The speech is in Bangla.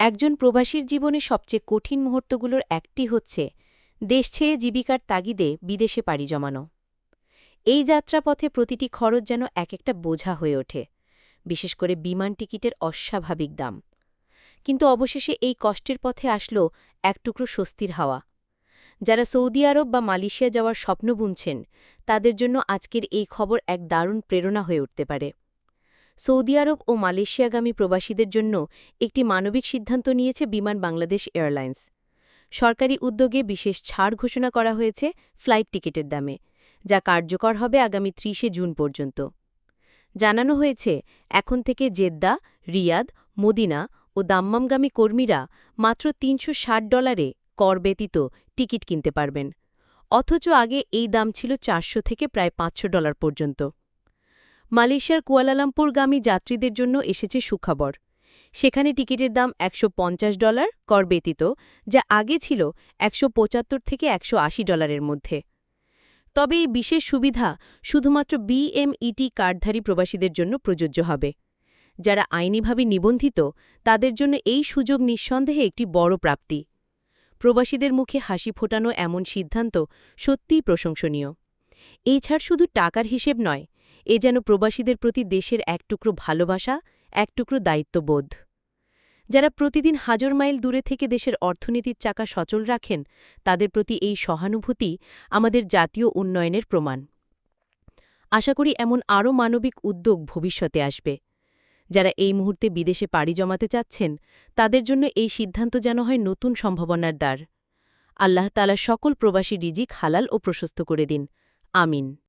একজন প্রবাসীর জীবনে সবচেয়ে কঠিন মুহূর্তগুলোর একটি হচ্ছে দেশ ছেড়ে জীবিকার তাগিদে বিদেশে পাড়ি জমানো। এই যাত্রাপথে প্রতিটি খরচ যেন এক একটা বোঝা হয়ে ওঠে, বিশেষ করে বিমান টিকিটের অস্বাভাবিক দাম। কিন্তু অবশেষে এই কষ্টের পথে আসলো এক টুকরো স্বস্তির হাওয়া। যারা সৌদি আরব বা মালয়েশিয়া যাওয়ার স্বপ্ন বুনছেন, তাদের জন্য আজকের এই খবর এক দারুণ প্রেরণা হয়ে উঠতে পারে। সৌদি আরব ও মালয়েশিয়াগামী প্রবাসীদের জন্য একটি মানবিক সিদ্ধান্ত নিয়েছে বিমান বাংলাদেশ এয়ারলাইন্স। সরকারি উদ্যোগে বিশেষ ছাড় ঘোষণা করা হয়েছে ফ্লাইট টিকিটের দামে, যা কার্যকর হবে আগামী ত্রিশে জুন পর্যন্ত। জানানো হয়েছে, এখন থেকে জেদ্দা, রিয়াদ, মদিনা ও দাম্মামগামী কর্মীরা মাত্র তিনশো ষাট ডলারে কর ব্যতীত টিকিট কিনতে পারবেন। অথচ আগে এই দাম ছিল চারশো থেকে প্রায় পাঁচশো ডলার পর্যন্ত। মালয়েশিয়ার কুয়ালালামপুরগামী যাত্রীদের জন্য এসেছে সুখবর। সেখানে টিকিটের দাম একশো পঞ্চাশ ডলার, কর ব্যতীত, যা আগে ছিল একশো পঁচাত্তর থেকে একশো আশি ডলারের মধ্যে। তবে এই বিশেষ সুবিধা শুধুমাত্র বিএমইটি কার্ডধারী প্রবাসীদের জন্য প্রযোজ্য হবে। যারা আইনিভাবে নিবন্ধিত, তাদের জন্য এই সুযোগ নিঃসন্দেহে একটি বড় প্রাপ্তি। প্রবাসীদের মুখে হাসি ফোটানো এমন সিদ্ধান্ত সত্যিই প্রশংসনীয়। এই ছাড় শুধু টাকার হিসেব নয় এ যেন প্রবাসীদের প্রতি দেশের এক টুকরো ভালোবাসা, এক টুকরো দায়িত্ববোধ। যারা প্রতিদিন হাজার মাইল দূরে থেকে দেশের অর্থনীতির চাকা সচল রাখেন, তাদের প্রতি এই সহানুভূতি আমাদের জাতীয় উন্নয়নের প্রমাণ। আশা করি এমন আরও মানবিক উদ্যোগ ভবিষ্যতে আসবে। যারা এই মুহূর্তে বিদেশে পাড়ি জমাতে চাচ্ছেন, তাদের জন্য এই সিদ্ধান্ত যেন হয় নতুন সম্ভাবনার দ্বার। আল্লাহ তালা সকল প্রবাসী রিজিক হালাল ও প্রশস্ত করে দিন। আমিন।